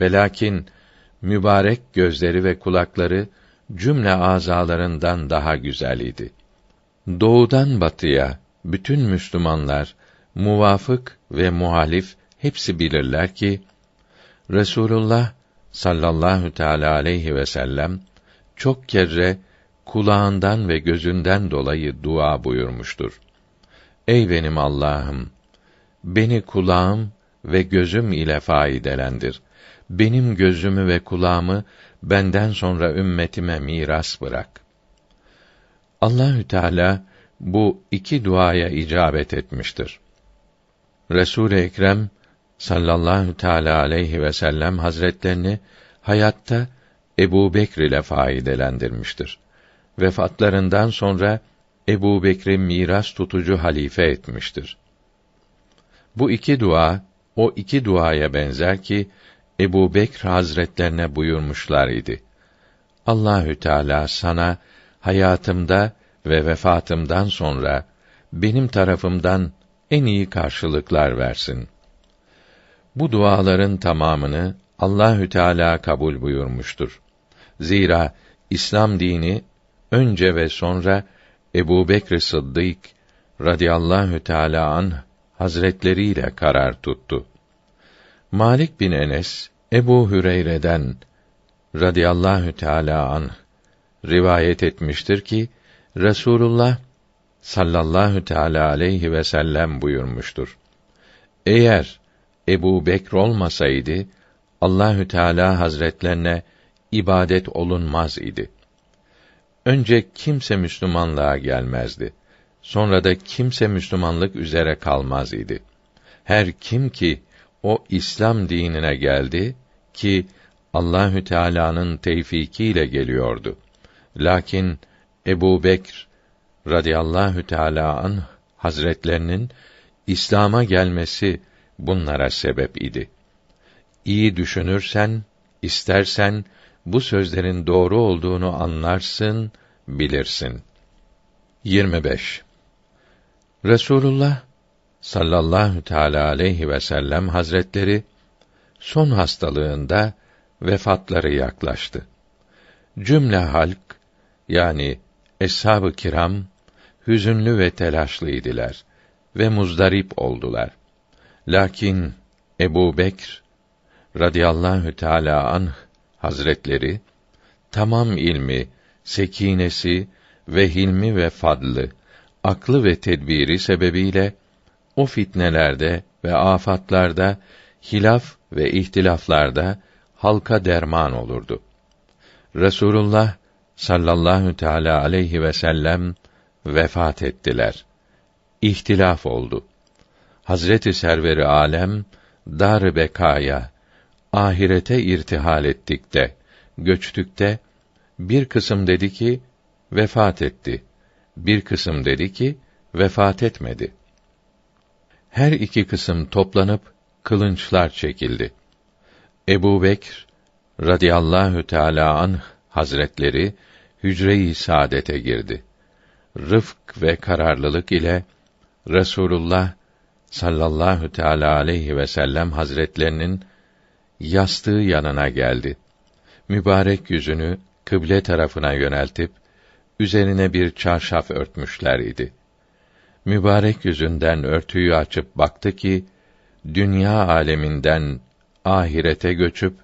Ve lakin mübarek gözleri ve kulakları cümle azalarından daha güzel idi. Doğudan batıya bütün Müslümanlar muvafık ve muhalif hepsi bilirler ki Resulullah sallallahu teala aleyhi ve sellem çok kere kulağından ve gözünden dolayı dua buyurmuştur. Ey benim Allah'ım, beni kulağım ve gözüm ile faydelendir. Benim gözümü ve kulağımı benden sonra ümmetime miras bırak. Allahü Teala bu iki duaya icabet etmiştir. Resul Ekrem sallallahu teala aleyhi ve sellem hazretlerini hayatta Ebu Bekr ile faydelendirmiştir. Vefatlarından sonra Ebu Bekri miras tutucu halife etmiştir. Bu iki dua, o iki duaya benzer ki, Ebu Bekr hazretlerine buyurmuşlar idi. Allahü Teala sana hayatımda ve vefatımdan sonra benim tarafımdan en iyi karşılıklar versin. Bu duaların tamamını Allahü Teala kabul buyurmuştur. Zira İslam dini önce ve sonra Ebu Bekr Sıddık radıyallahu teâlâ anh hazretleriyle karar tuttu. Malik bin Enes Ebu Hüreyre'den radıyallahu teâlâ anh rivayet etmiştir ki Resulullah sallallahu teala aleyhi ve sellem buyurmuştur. Eğer Ebu Bekr olmasaydı Allahü Teala Hazretlerine ibadet olunmaz idi. Önce kimse Müslümanlığa gelmezdi. Sonra da kimse Müslümanlık üzere kalmaz idi. Her kim ki o İslam dinine geldi ki Allahü Teala'nın tevfikiyle geliyordu. Lakin Ebu Bekr radıyallahu teala an hazretlerinin İslam'a gelmesi bunlara sebep idi. İyi düşünürsen, istersen bu sözlerin doğru olduğunu anlarsın, bilirsin. 25. Resulullah sallallahu teala aleyhi ve sellem hazretleri son hastalığında vefatları yaklaştı. Cümle halk yani eshab-ı kiram hüzünlü ve telaşlıydılar ve muzdarip oldular. Lakin Ebu Bekr radıyallahu teala anh hazretleri tamam ilmi, sekinesi ve hilmi ve fadlı, aklı ve tedbiri sebebiyle o fitnelerde ve afatlarda, hilaf ve ihtilaflarda halka derman olurdu. Resulullah sallallahu teala aleyhi ve sellem vefat ettiler. İhtilaf oldu. Hazreti Serveri Alem dar bekaya ahirete irtihal ettik de göçtük de bir kısım dedi ki vefat etti. Bir kısım dedi ki vefat etmedi. Her iki kısım toplanıp kılınçlar çekildi. Ebu Bekr radıyallahu teâlâ anh hazretleri hücre-i saadete girdi. Rıfk ve kararlılık ile Resulullah sallallahu teala aleyhi ve sellem hazretlerinin yastığı yanına geldi. Mübarek yüzünü kıble tarafına yöneltip üzerine bir çarşaf örtmüşler idi. Mübarek yüzünden örtüyü açıp baktı ki dünya aleminden ahirete göçüp